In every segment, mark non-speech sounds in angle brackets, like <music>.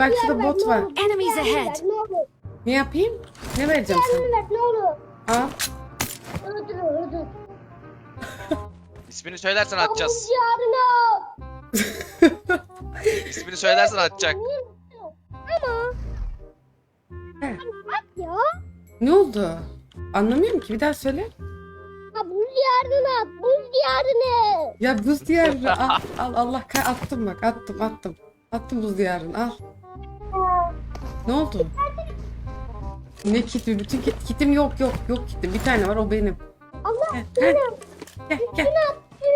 Bak şurada bot ne var. Enemies ahead. Ne yapayım? Ne vereceğim sana? Ne olur. Al. Öldür öldür. <laughs> İsmini söylersen atacağız. <laughs> İsmini söylersen atacak. Ama. He. Bak ya. Ne oldu? Anlamıyorum ki bir daha söyle. Ha buz diyarını at. Buz diyarını. Ya buz diyarını al, al Allah kay attım bak attım attım. Attım buz diyarını al. Ne oldu? Ne kiti? Bütün kit, kitim yok yok yok kitim. Bir tane var o benim. Allah Gel gel. Gel.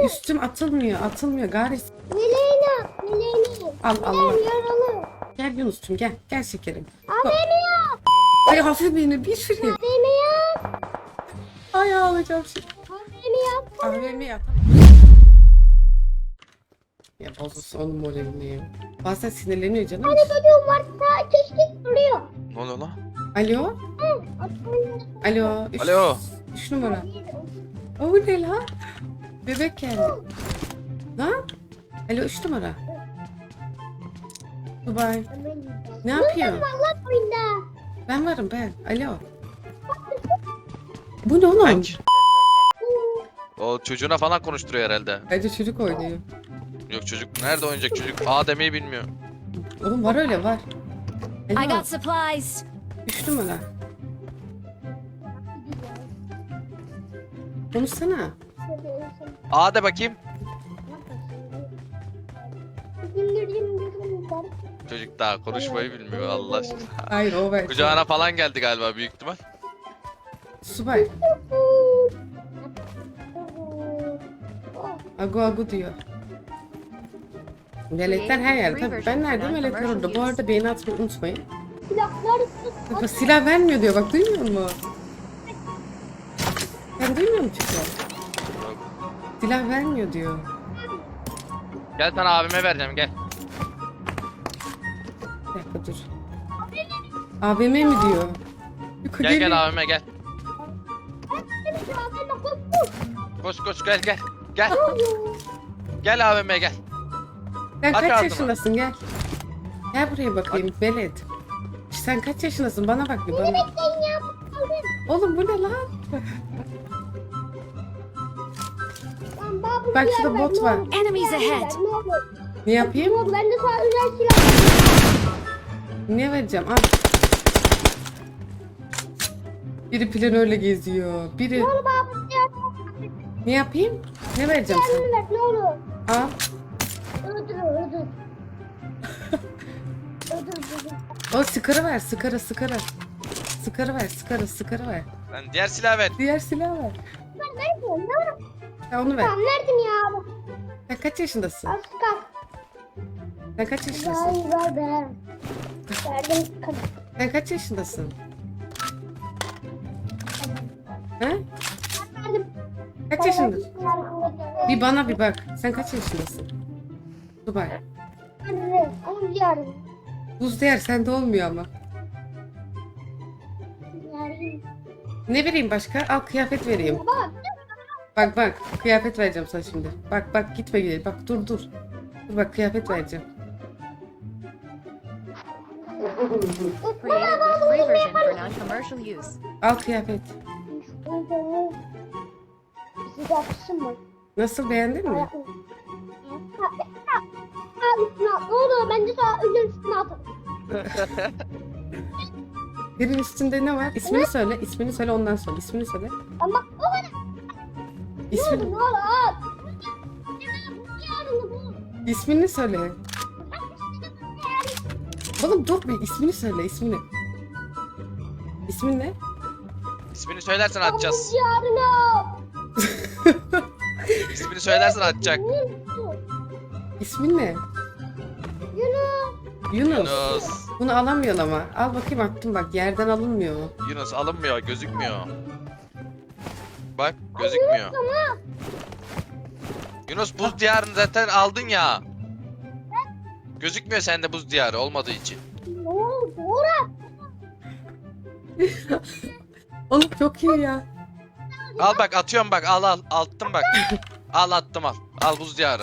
Üstüm atılmıyor atılmıyor garis. Meleğini at. Meleğini. Al. Meleğim yaralı. Gel Yunus'cum gel. Gel şekerim. AVM'yi at. Ay hafif beni bir sürü. AVM'yi at. Ay ağlayacağım şimdi. AVM'yi at. AVM yat. Ya bozulsa onun moralini ya. Bazen sinirleniyor canım. Hani çocuğum varsa keşke duruyor. Ne oluyor lan? Alo? Hı. Alo? Üç, Alo. Üç numara. O ne lan? Bebek geldi. Lan? Alo üç numara. Dubai. Ne yapıyor? Ben varım ben. Alo. Bu ne oğlum? O çocuğuna falan konuşturuyor herhalde. Bence çocuk oynuyor. Yok çocuk nerede oynayacak çocuk? A demeyi bilmiyor. Oğlum var öyle var. I Alo. got supplies. Üç numara. Konuşsana. A de bakayım. Çocuk daha konuşmayı bilmiyor Allah aşkına. Hayır o ben. Kucağına falan geldi galiba büyük ihtimal. Subay. Agu agu diyor. Melekler her yerde. Tabii ben nerede melekler orada. Bu arada beğeni atmayı unutmayın. Silahlar Bak silah vermiyor diyor. Bak duymuyor musun? Sen duymuyor musun çocuğum? Yok. Silah vermiyor diyor. Gel sana abime vereceğim gel. Bir dakika dur. AVM mi diyor? Yukarı Gel gel abime gel. Koş koş gel gel. Gel. Gel abime gel. Sen Aç kaç ağzını. yaşındasın gel. Gel buraya bakayım Velet. Sen kaç yaşındasın bana bak bir bana. Oğlum bu ne lan? Bak şurada bot var. Enemies ahead. Ne yapayım? Sana özel silah Ne vereceğim? Al. Biri planörle geziyor. Biri... Silah Ne yapayım? Ne vereceğim sana? ver ne olur. Al. O sıkarı ver. Sıkarı sıkarı. Sıkarı ver. Sıkarı sıkarı ver. Lan diğer silah ver. Diğer silah ver. Ben neredeyim ya? Ha, onu ver. Tamam neredim ya? Sen kaç yaşındasın? Az kalk. Sen kaç yaşındasın? Hayır ver be. Verdim kalk. Sen kaç yaşındasın? He? Verdim. Kaç yaşındasın? Bir bana bir bak. Sen kaç yaşındasın? Dubai. Verdim. Onu yarın. Buz değer sende olmuyor ama. Ne vereyim başka? Al kıyafet vereyim. Baba. Bak bak kıyafet vereceğim sana şimdi. Bak bak gitme gel. Bak dur dur. Dur bak kıyafet vereceğim. Created with free version for non-commercial use. Al kıyafet. Mı? Nasıl beğendin mi? Üstüne at. Ne olur ben de sana özel üstüne atarım. <laughs> Senin üstünde ne var? İsmini söyle. İsmini söyle ondan sonra. İsmini söyle. Ama o kadar. Ne İsmini, olur ne olur at. Yarını bul. ismini söyle. Oğlum dur bir ismini söyle ismini. İsmin ne? İsmini söylersen atacağız. Yarını at. <laughs> İsmini söylersen atacak. İsmin ne? Yunus. Yunus. Bunu alamıyorsun ama. Al bakayım attım bak yerden alınmıyor. Yunus alınmıyor gözükmüyor. Bak gözükmüyor. Yunus buz diyarını zaten aldın ya. Gözükmüyor sende buz diyarı olmadığı için. Ne <laughs> oldu? Oğlum çok iyi ya. Al bak atıyorum bak al al attım bak. Al attım al. Al buz diyarı.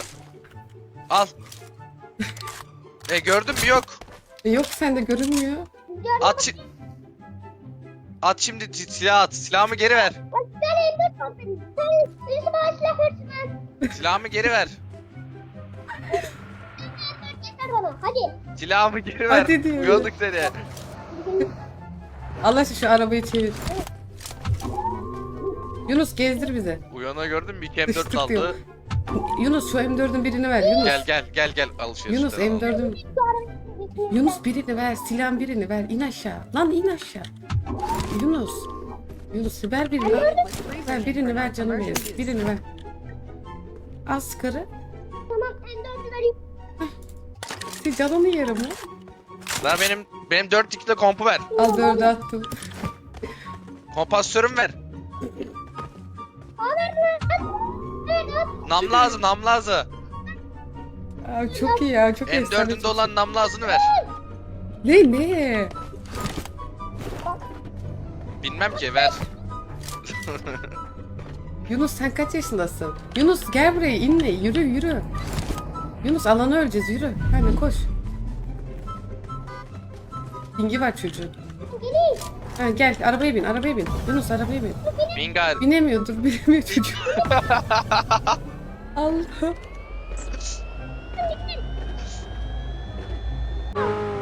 Al. E gördün mü yok. E, yok sende görünmüyor. At şi- At şimdi si- silah at. Silahımı geri ver. Sen kaldın. Sen silah. Silahımı geri ver. Getir bana hadi. Silahımı geri ver. Hadi diyor. Uyuyorduk seni. Allah aşkına şu arabayı çevir. Yunus gezdir bizi. Uyana gördün mü? 2 M4 Sıçtık diyor. aldı. Yunus şu M4'ün birini ver Yunus. Gel gel gel gel alışveriş. Yunus M4'ün Yunus birini ver, silahın birini ver. İn aşağı. Lan in aşağı. Yunus. Yunus ver birini. Ver, ver birini ver canım benim. Birini ver. Al sıkarı. Tamam en dördü vereyim. Sil canını yerim ha. Ver benim benim 4 2'de kompu ver. Al dördü attım. Kompansatörümü ver. Ver ver. Nam lazım nam lazım. Aa, çok iyi ya, çok efsane. M4'ünde olan nam lazını ver. Ne ne? Bilmem ki ver. <laughs> Yunus sen kaç yaşındasın? Yunus gel buraya inme yürü yürü. Yunus alana öleceğiz yürü. Hadi koş. Bilgi var çocuğun. Ha, gel arabaya bin arabaya bin. Yunus arabaya bin. Bingar. <laughs> Binemiyor dur binemiyor çocuk. Allah.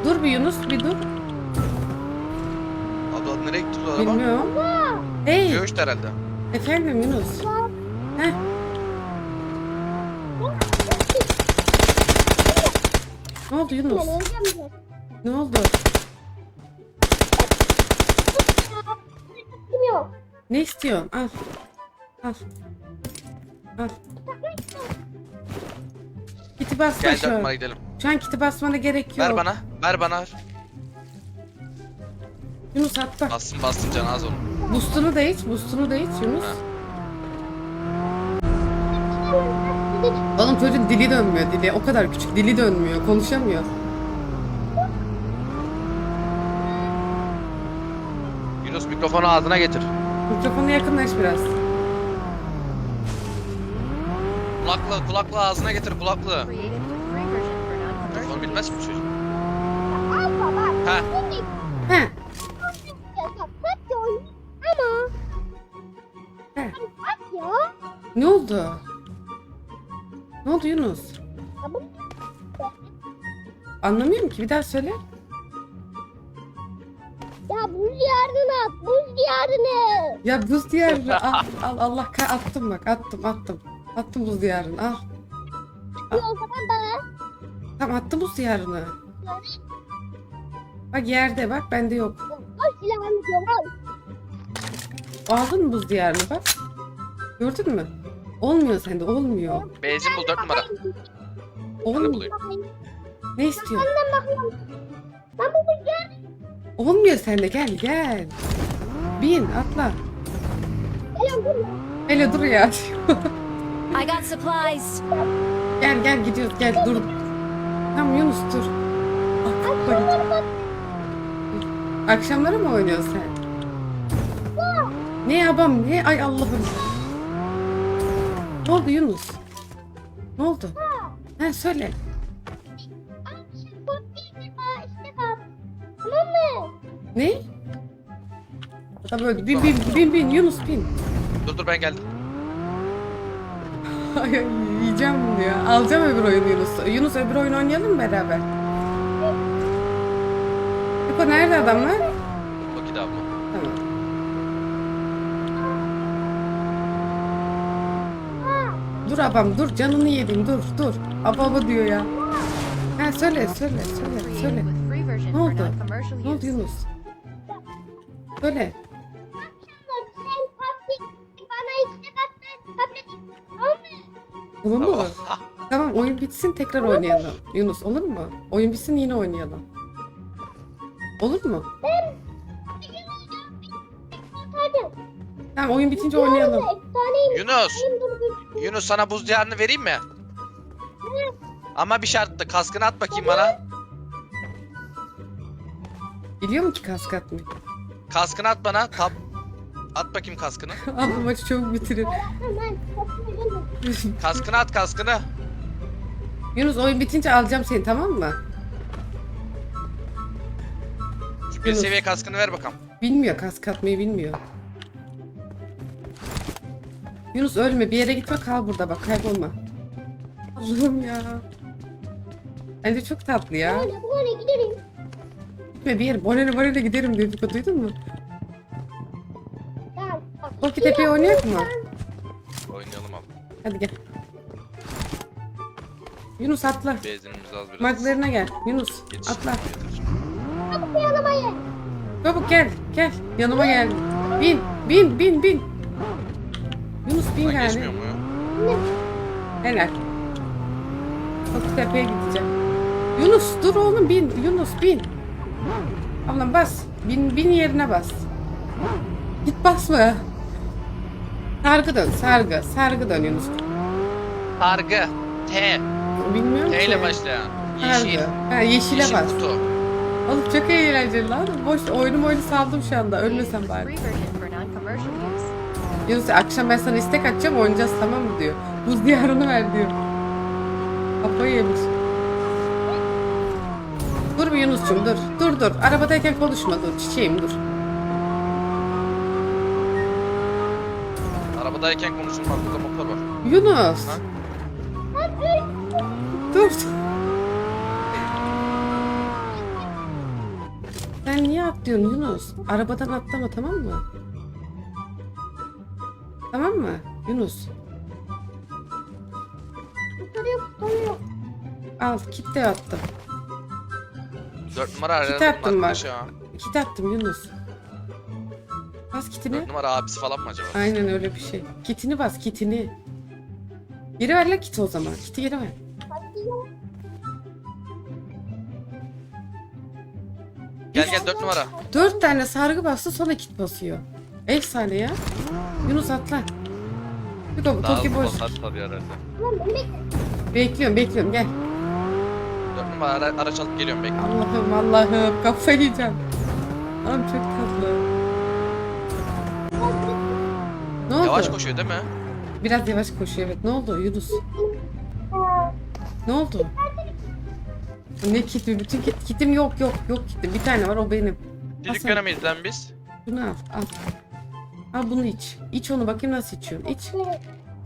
Dur bir Yunus bir dur. Abla nereye gitti bu araba? Bilmiyorum. Hey Göğüştü herhalde. efendim Yunus. Heh. Ne oldu Yunus? Ne oldu? Ne istiyorsun? Al. Al. Al. Kiti basma Gel şu an. takma gidelim. Şu an kiti basmana gerek yok. Ver bana. Ver bana. Yunus at bak. Bastım bastım can az oğlum. Boostunu da iç. Boostunu da iç Yunus. Ha. Oğlum çocuğun dili dönmüyor dili. O kadar küçük. Dili dönmüyor. Konuşamıyor. Yunus mikrofonu ağzına getir. Mikrofona yakınlaş biraz. Kulaklığı kulaklığı ağzına getir kulaklığı. Onu bilmez mi çocuk? Ha. Ya. Ne oldu? Ne oldu Yunus? Anlamıyorum ki. Bir daha söyle. Ya buz diyarını at. Buz diyarını. Ya buz diyarını al, al Allah kah attım bak attım attım. Attım buz diyarını al. O zaman bana. Tamam attım buz diyarını. Bak yerde bak bende yok. Al silahını diyorum al. Aldın mı buz diyarını bak. Gördün mü? Olmuyor sende olmuyor. Benzin bul 4 numara. Olmuyor. Ne istiyorsun? Ben bakıyorum. Ben bu buz diyarını. Olmuyor sende gel gel. Bin atla. Hele dur ya. I got supplies. gel gel gidiyoruz gel dur. Tamam Yunus dur. Atla git. Akşamları mı oynuyorsun sen? Ne yapam ne ay Allah'ım. Ne oldu Yunus? Ne oldu? Ha söyle. Adam öldü. Bin bin bin bin Yunus bin. Dur dur ben geldim. <laughs> Ay, yiyeceğim bunu ya. Alacağım öbür oyunu Yunus. Yunus öbür oyun oynayalım mı beraber? Yuko nerede adamlar? Bakit abla. Tamam. Dur abam dur canını yedim dur dur. Ababa diyor ya. Ha söyle söyle söyle söyle. Ne oldu? Ne oldu. Yunus? Söyle. Olur mu? Tamam oyun bitsin tekrar oynayalım. Yunus olur mu? Oyun bitsin yine oynayalım. Olur mu? Hadi. Tamam oyun bitince oynayalım. Efsaneyim. Yunus. Yunus sana buz diyarını vereyim mi? Ama bir şartla kaskını at bakayım bana. Biliyor mu ki kask atmayı? Kaskını at bana. Tap. At bakayım kaskını. <laughs> Abla maçı çabuk. Hemen gelin. <laughs> Kaskını at kaskını. Yunus oyun bitince alacağım seni tamam mı? Bir Yunus. seviye kaskını ver bakalım. Bilmiyor kask atmayı bilmiyor. Yunus ölme bir yere gitme kal burada bak kaybolma. Allah'ım ya. Bence çok tatlı ya. Böyle böyle giderim. Gitme bir yere. Bonene bonene giderim dedik duydun mu? Gel. Bak. Korki Tepe'yi oynayak mı? Abi. Hadi gel. Yunus atla. Benzinimiz az biraz. Maglarına gel. Yunus Yetiş- atla. Yetiş. Yanıma gel. Çabuk gel. Gel. Yanıma gel. Bin. Bin. Bin. Bin. Yunus bin Lan yani. geçmiyor mu ya? Helal. Korki Tepe'ye gideceğim. Yunus dur oğlum bin. Yunus bin. Ablam bas. Bin, bin yerine bas. Git basma. Sargı dön. Sargı. Sargı dön Yunus. Sargı. T. Bilmiyorum T ki. ile başlayan. Sargı. Yeşil. Ha, yeşile Yeşil bas. kutu. Oğlum çok eğlenceli lan. Boş oyunum oyunu saldım şu anda. Ölmesem bari. Yunus akşam ben sana istek atacağım oynayacağız tamam mı diyor. Buz diyarını ver diyor. Kafayı yemiş. Dur bir Yunus'cum dur. Dur dur. Arabadayken konuşma dur. Çiçeğim dur. Arabadayken konuşulmaz. Burada motor var. Yunus. Ha? Dur. Sen niye atlıyorsun Yunus? Arabadan atlama tamam mı? Tamam mı Yunus? Al kit de attım. 4 numara Kit aradım attım bak. arkadaş ya. Kit attım Yunus. Bas kitini. 4 numara abisi falan mı acaba? Aynen öyle bir şey. Kitini bas kitini. Geri ver la kiti o zaman. Kiti geri ver. Gel gel 4 numara. Dört tane sargı bastı sonra kit basıyor. Efsane ya. Yunus atla. Bir bu Daha Toki hızlı boş. basar tabii herhalde. Bekliyorum bekliyorum gel. 4 numara ara, araç alıp geliyorum bekle. Allah'ım Allah'ım kafayı yiyeceğim. Oğlum çok tatlı. Ne oldu? Yavaş koşuyor değil mi? Biraz yavaş koşuyor evet. Ne oldu Yunus? Ne oldu? Ne kiti? Bütün kit, kitim yok yok yok kitim. Bir tane var o benim. Dükkana mıyız lan biz? Bunu al al. Al bunu iç. İç onu bakayım nasıl içiyorsun. İç.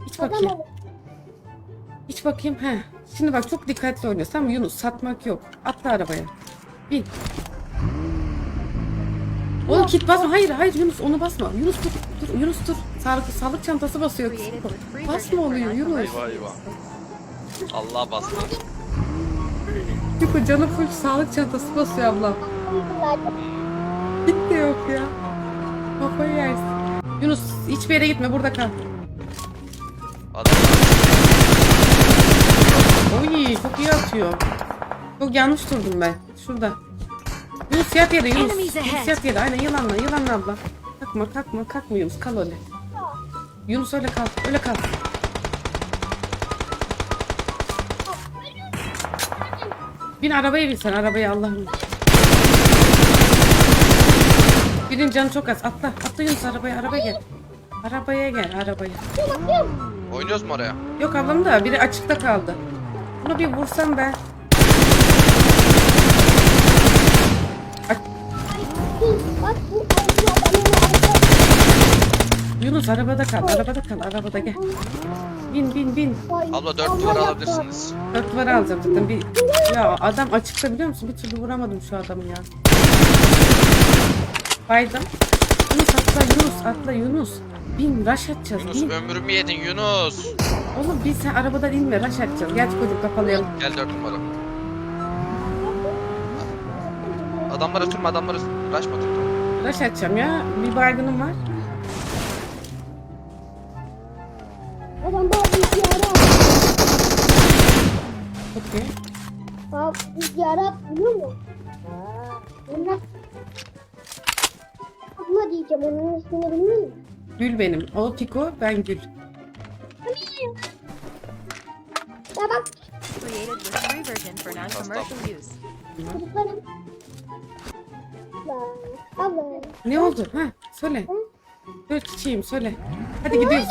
İç bakayım. İç bakayım. He. Şimdi bak çok dikkatli oynuyorsun tamam mı Yunus? Satmak yok. Atla arabaya. Bin. Oğlum kit basma. Hayır hayır Yunus onu basma. Yunus dur. Dur Yunus dur. Sağlık, sağlık çantası basıyor. Basma version for oluyor Yunus. Eyvah, use. Allah bastı. Yuko canı full sağlık çantası basıyor ablam. Kit de yok ya. Kafayı yersin. Yunus hiçbir yere gitme burada kal. Adam Oy çok iyi atıyor. Çok yanlış durdum ben. Şurada. Yunus yat yere Yunus. Yunus yat yere. Aynen yılanla yılanla abla. Kalkma kalkma kalkma Yunus kal öyle. Yunus öyle kal. Öyle kal. Bin arabaya bin sen arabaya Allah'ım. Birinin canı çok az. Atla. Atla Yunus arabaya. Arabaya gel. Arabaya gel. Arabaya. oynuyoruz mu oraya? Yok ablam da biri açıkta kaldı. Bunu bir vursam ben. Bak bu Yunus arabada kal. Arabada kal. Arabada gel. Bin bin bin. Abla 4 numara alabilirsiniz. Dört numara alacağım zaten. Bir... Ya adam açıkta biliyor musun? Bir türlü vuramadım şu adamı ya. Baydım. Yunus atla Yunus atla Yunus. Bin rush atacağız. Yunus bin. ömrümü yedin Yunus. Oğlum bin sen arabadan inme rush atacağız. Gel çocuk kapalayalım. Gel 4 numara. Adamlara sürme adamlara uğraşma dur. Rush atacağım ya. Bir baygınım var. Okey. Bak rüzgara biliyor musun? Bunlar. Abla diyeceğim onun ismini bilmiyor musun? Gül benim. O Piko ben Gül. Ya bak Created with free version for non-commercial use. çocuklarım. Abla. Abla. Ne oldu? Ha söyle. Söyle çiçeğim söyle. Hadi gidiyoruz.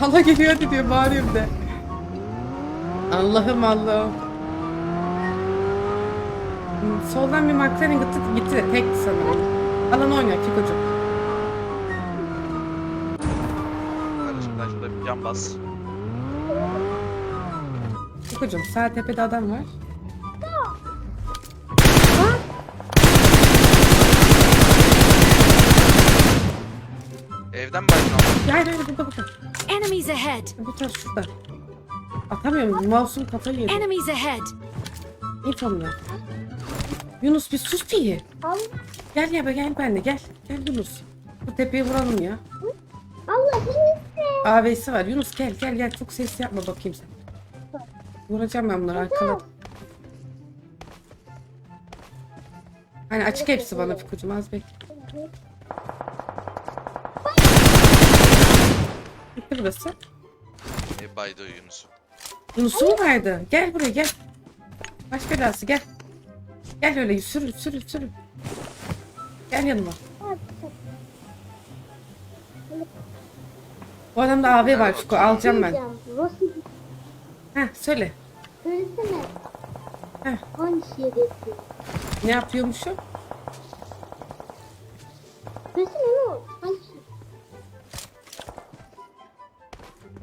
Hala geliyor hadi diyor bağırıyorum de. Allah'ım Allah'ım. soldan bir McLaren gitti, gitti de tekti sanırım. Alan oynuyor Fiko'cum. Kardeşim ben şurada bir cam bas. Fiko'cum sağ tepede adam var. Evden baydın ama. Hayır hayır burada burada. Enemies ahead! Bu taraf şurada. Atamıyorum. Mouse'um kafayı yedi. Enemies ahead! İnfomla. Yunus bir sus bir. Allah Gel ya be gel benimle gel. Gel Yunus. Bu tepeye vuralım ya. Allah seni AV'si var. Yunus gel gel gel. Çok ses yapma bakayım sen. Vuracağım ben bunları arkadan. Hani açık hepsi bana Fiko'cum az bekle. Bitti burası. E, baydı Yunus. Yunus'u mu vardı? Gel buraya gel. Baş belası gel. Gel öyle sürü sürü sürü. Gel yanıma. Bu adamda AV var Fiko alacağım ben. Heh söyle. söylesene. Heh. Hangi şehirdesin? Ne yapıyormuşum? Söylesene ne o? Hangi?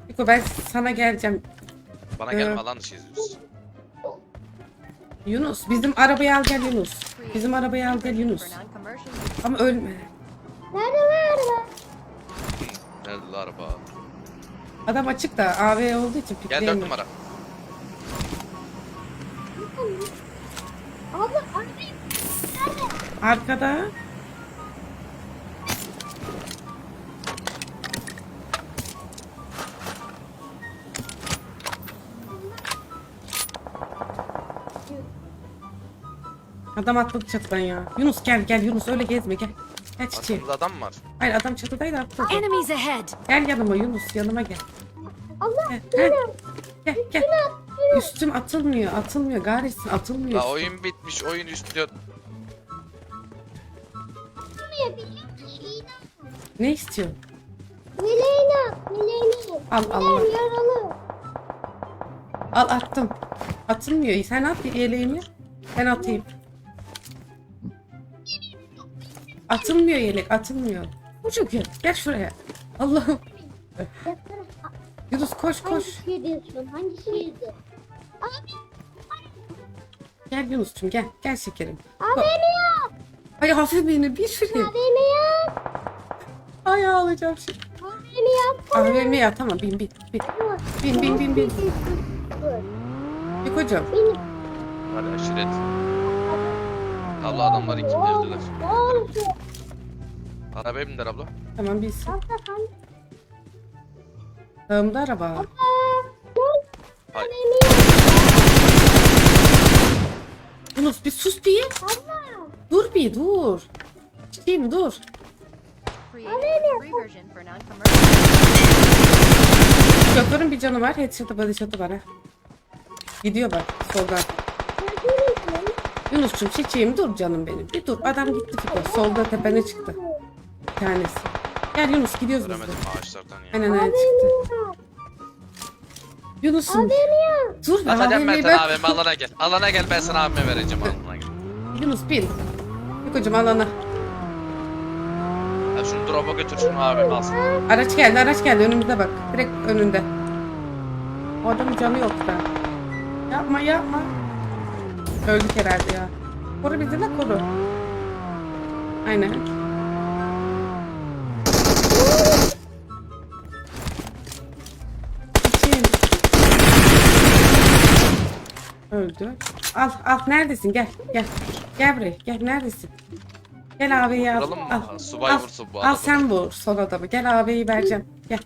Fiko ben sana geleceğim. Bana Ee, gelme lan dışıyız Yunus. Yunus bizim arabayı al gel Yunus. Bizim arabayı al gel Yunus. Ama ölme. Nerede var Nerede lan araba? Adam açık da AV olduğu için Gel dört pikleyemiyor. numara. Abla abi. Arkada. Adam atladı çatıdan ya. Yunus gel gel Yunus öyle gezme gel. Gel çiçeğim. Arkamızda adam var? Hayır adam çatıdaydı atladı. Enemies ahead! Gel yanıma Yunus yanıma gel. Allah Gel gel gel. gel. Üstüm atılmıyor atılmıyor Garisin atılmıyor. La üstüm. oyun bitmiş oyun üstüyor. Buraya biliyor musun? Şeyini Ne istiyorsun? Meleğini at. Meleğini. Al, al, al. Meleğim yaralı. Al attım. Atılmıyor. Sen at bir yeleğini. Ben atayım. Atılmıyor yelek atılmıyor. Çocuk ya gel şuraya. Allah'ım. Yunus koş koş. Hangi şehirdesin? Hangi şehirde? Abi. Gel Yunus'cum gel. Gel şekerim. AVM yap. Ay hafif beni bir şuraya. AVM yap. Ay ağlayacağım şimdi. AVM yap. AVM ya tamam bin bin bin. Bin bin bin bin. Kocam. Benim. Hadi aşiret. Abla adamlar ikindirdiler. Ne oldu? Arabaya bindiler abla. Tamam bilsin. Kanka kanka. Sağımda araba. Yap. Yunus bir sus bir. Abla. Dur bir dur. Dur. Version for non-commercial. Şoförün bir canı var. Headshot'ı body shot'ı var ha. Gidiyor bak soldan. Yunus'cum çiçeğim dur canım benim. Bir dur adam gitti Fiko. Solda tepene çıktı. Bir tanesi. Gel Yunus gidiyoruz biz de. Göremedim ağaçlardan ya. Aynen aynen çıktı. Yunus'um. Dur Atacağım ben AVM'yi sana alana gel. Alana gel ben sana abime vereceğim alana gel. Yunus bin. Fiko'cum alana. Ya şunu drop'a götür şunu abime alsın. Araç geldi araç geldi önümüzde bak. Direkt önünde. O adamın canı yok da. Yapma yapma. Öldük herhalde ya. Koru bizi de koru. Aynen. İçin. Öldü. Al al neredesin gel gel. Gel buraya gel neredesin? Gel abi al. Vuralım mı? Al. Subay Al. vursun bu Al adamı. sen vur son adamı. Gel abiyi vereceğim. Gel.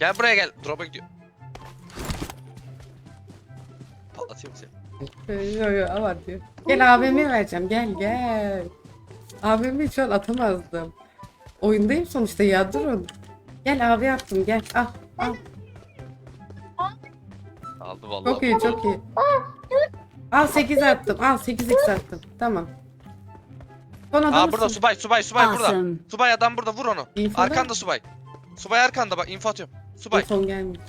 Gel buraya gel. Drop'a gidiyor. Patlatayım seni. Yo yo aman diyor. Gel abime vereceğim. Gel gel. Abimi şu an atamazdım. Oyundayım sonuçta ya durun. Gel abi yaptım gel. Al al. Aldı vallahi. Çok iyi çok iyi. Al 8 attım. Al 8 x attım. Tamam. Son adam Aa burada subay subay subay burada. Awesome. Subay adam burada vur onu. İnfoda- Arkanda subay. Subay arkanda bak info atıyorum. Subay. Son gelmiyor.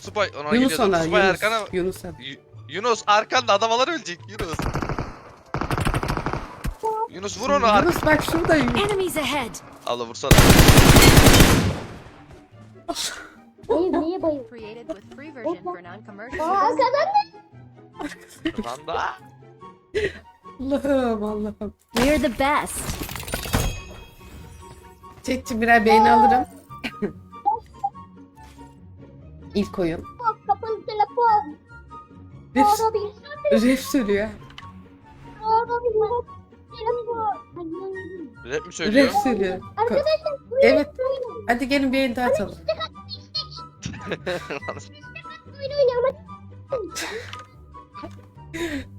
Subay ona Yunus ona. Subay Yunus. arkana. Yunus ona. Y- Yunus arkanda adam alır ölecek Yunus. Yunus vur onu ar. Yunus bak şuradayım. Enemies ahead! Allah vursana. Hayır niye bayıl? Created with free version for non-commercial Aa. Lan da. Allah'ım Allah'ım. We're the best! Çekçi birer beğeni alırım. <laughs> İlk oyun. Telefon. Ref, bir söylüyor. Bir. Rap mi söylüyor? Ref söylüyor. Arkadaşlar Evet. Hadi gelin beğeni daha atalım. <laughs> <laughs>